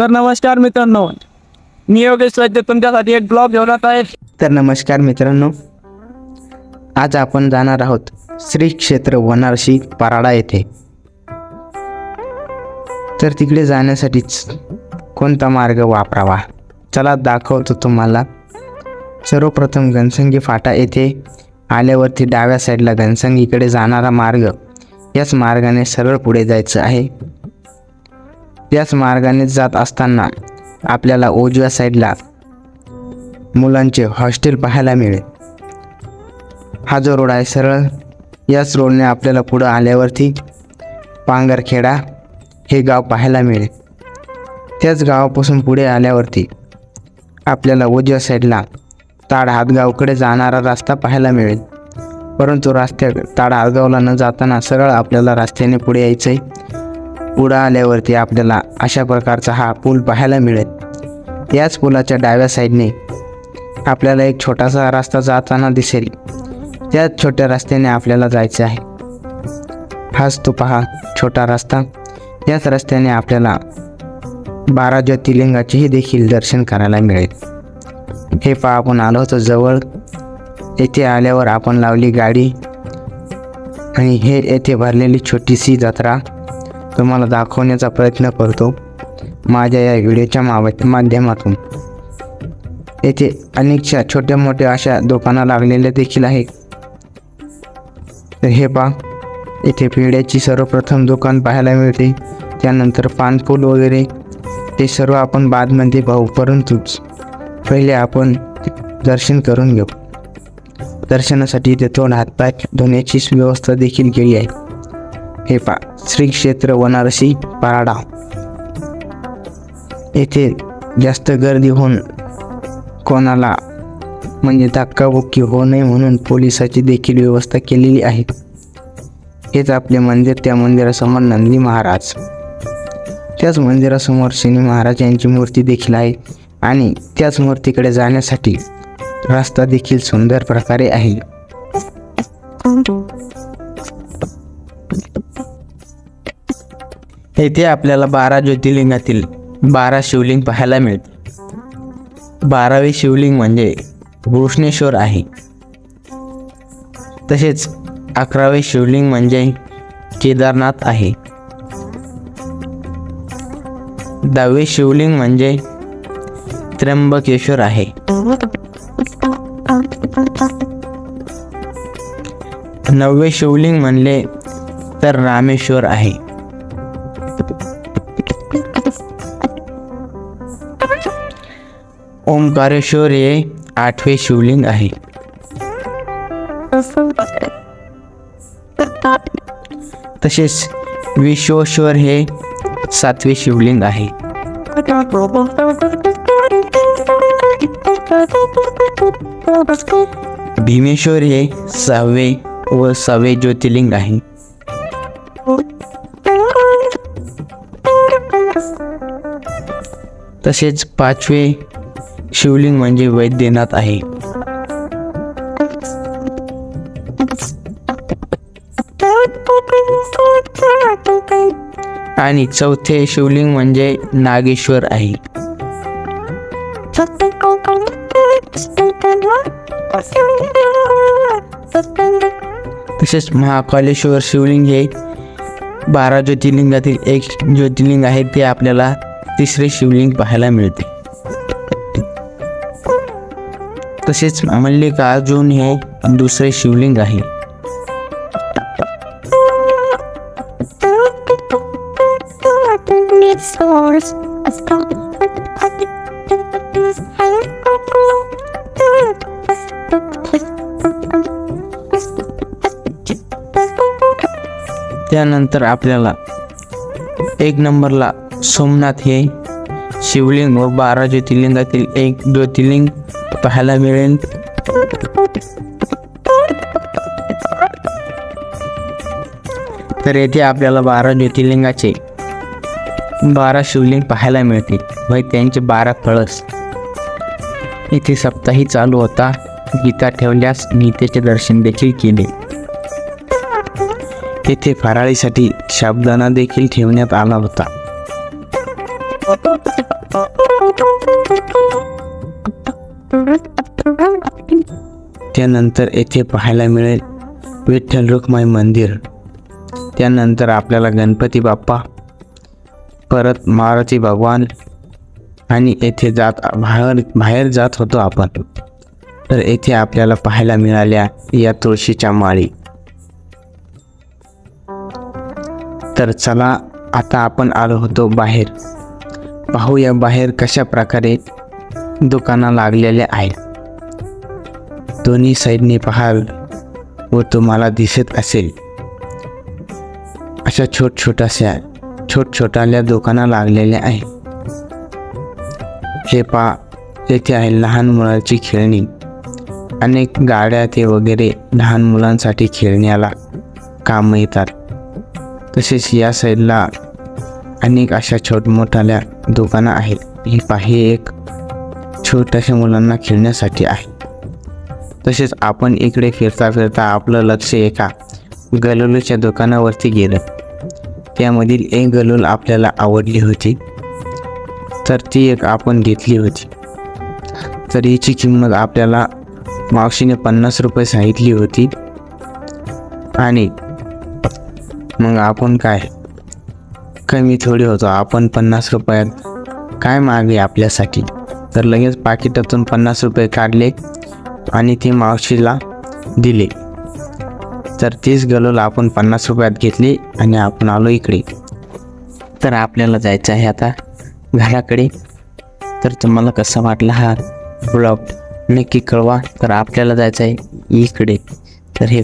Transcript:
तर नमस्कार मित्रांनो मी योगेश वैद्य तुमच्यासाठी एक ब्लॉग घेऊन येत आहे. तर नमस्कार मित्रांनो आज आपण जाणार आहोत श्री क्षेत्र वनारशी पराडा येथे. तर तिकडे जाण्यासाठीच कोणता मार्ग वापरावा? चला दाखवतो तुम्हाला. सर्वप्रथम घनसंगी फाटा येथे आल्यावरती डाव्या साईडला घनसंगीकडे जाणारा मार्ग. याच मार्गाने सरळ पुढे जायचं आहे. त्याच मार्गाने जात असताना आपल्याला उजव्या साईडला मुलांचे हॉस्टेल पाहायला मिळेल. हा जो रोड आहे सरळ याच रोडने आपल्याला पुढं आल्यावरती पांगरखेडा हे गाव पाहायला मिळेल. त्याच गावापासून पुढे आल्यावरती आपल्याला उजव्या साईडला ताड हातगावकडे जाणारा रस्ता पाहायला मिळेल. परंतु रस्त्या ताड हातगावला न जाताना सरळ आपल्याला रस्त्याने पुढे यायचं आहे पुढं आल्यावरती आपल्याला अशा प्रकारचा हा पूल पाहायला मिळेल. याच पुलाच्या डाव्या साईडने आपल्याला एक छोटासा रस्ता जाताना दिसेल. त्याच छोट्या रस्त्याने आपल्याला जायचं आहे. हाच तो पहा छोटा रस्ता. याच रस्त्याने आपल्याला बारा ज्योतिर्लिंगाचेही देखील दर्शन करायला मिळेल. हे पहा आपण आलो होतो जवळ. येथे आल्यावर आपण लावली गाडी आणि हे येथे भरलेली छोटीशी जत्रा. तुम्हाला दाखवण्याचा प्रयत्न करतो माझ्या या व्हिडिओच्या माव- माध्यमातून. येथे अनेकशा छोट्या मोठ्या अशा दुकानं लागलेल्या देखील आहेत. तर हे पहा येथे पिढ्याची सर्वप्रथम दुकान पाहायला मिळते. त्यानंतर पानफूल वगैरे ते सर्व आपण बादमध्ये पाहू. परंतुच पहिले आपण दर्शन करून घेऊ. दर्शनासाठी इथे तोंड हातपाय धुण्याची व्यवस्था देखील केली आहे. हे पा श्री क्षेत्र वनारसी पराडा येथे जास्त गर्दी होऊन कोणाला म्हणजे धक्काबुक्की होऊ नये म्हणून पोलिसाची देखील व्यवस्था केलेली आहे. हेच आपले मंदिर त्या मंदिरासमोर नंदी महाराज. त्याच मंदिरासमोर शनी महाराज यांची मूर्ती देखील आहे आणि त्याच मूर्तीकडे जाण्यासाठी रस्ता देखील सुंदर प्रकारे आहे. येथे आपल्याला बारा ज्योतिर्लिंगातील बारा शिवलिंग पाहायला मिळते बारावे शिवलिंग म्हणजे घृष्णेश्वर आहे. तसेच अकरावे शिवलिंग म्हणजे केदारनाथ आहे. दहावे शिवलिंग म्हणजे त्र्यंबकेश्वर आहे. नववे शिवलिंग म्हणले तर रामेश्वर आहे. ओंकारेश्वर हे आठवे शिवलिंग आहे. तसेच विश्वेश्वर हे सातवे शिवलिंग आहे. भीमेश्वर हे सहावे व सहावे ज्योतिर्लिंग आहे. तसेच पाचवे शिवलिंग म्हणजे वैद्यनाथ आहे. आणि चौथे शिवलिंग म्हणजे नागेश्वर आहे. तसेच महाकालेश्वर शिवलिंग हे बारा ज्योतिर्लिंगातील एक ज्योतिर्लिंग आहे ते आपल्याला तिसरे शिवलिंग पाहायला मिळते. तसेच मल्लिकार्जुन हे दुसरे शिवलिंग आहे. त्यानंतर आपल्याला एक नंबरला सोमनाथ हे शिवलिंग व बारा ज्योतिर्लिंगातील एक ज्योतिर्लिंग पाहायला मिळेल. तर येथे आपल्याला बारा ज्योतिर्लिंगाचे बारा शिवलिंग पाहायला मिळतील. व त्यांचे बारा कळस इथे सप्ताही चालू होता. गीता ठेवल्यास गीतेचे दर्शन देखील केले. येथे फराळीसाठी साबुदाणा देखील ठेवण्यात आला होता. त्यानंतर येथे पाहायला मिळेल विठ्ठल रुक्माई मंदिर. त्यानंतर आपल्याला गणपती बाप्पा परत मारुती भगवान आणि येथे जात बाहेर बाहेर जात होतो आपण. तर येथे आपल्याला पाहायला मिळाल्या या तुळशीच्या माळी. तर चला आता आपण आलो होतो बाहेर. पाहूया बाहेर कशा प्रकारे दुकानं लागलेले आहेत. दोन्ही साईडने पाहाल व तुम्हाला दिसत असेल. अशा छोट छोट्याशा छोट छोट्याल्या दुकानं लागलेल्या आहेत. हे पा येथे आहे लहान मुलांची खेळणी. अनेक गाड्या ते वगैरे लहान मुलांसाठी खेळण्याला काम येतात तसेच या साईडला अनेक अशा छोटमोठाल्या दुकानं आहेत. ही पाही एक छोट्याशा मुलांना खेळण्यासाठी आहे. तसेच आपण इकडे फिरता फिरता आपलं लक्ष एका गलोलच्या दुकानावरती गेलं. त्यामधील एक गलोल आपल्याला आवडली होती. तर ती एक आपण घेतली होती. तर हिची किंमत आपल्याला मावशीने पन्नास रुपये सांगितली होती. आणि मग आपण काय? कमी थोडी होतो. आपण पन्नास रुपयात काय मागे आपल्यासाठी? तर लगेच पाकिटातून पन्नास रुपये काढले. आणि ती मावशीला दिले. तर तीच गलोल आपण पन्नास रुपयात घेतली आणि आपण आलो इकडे. तर आपल्याला जायचं आहे आता घराकडे. तर तुम्हाला कसा वाटला हा ब्लॉग नक्की कळवा. तर आपल्याला जायचं आहे इकडे. तर हे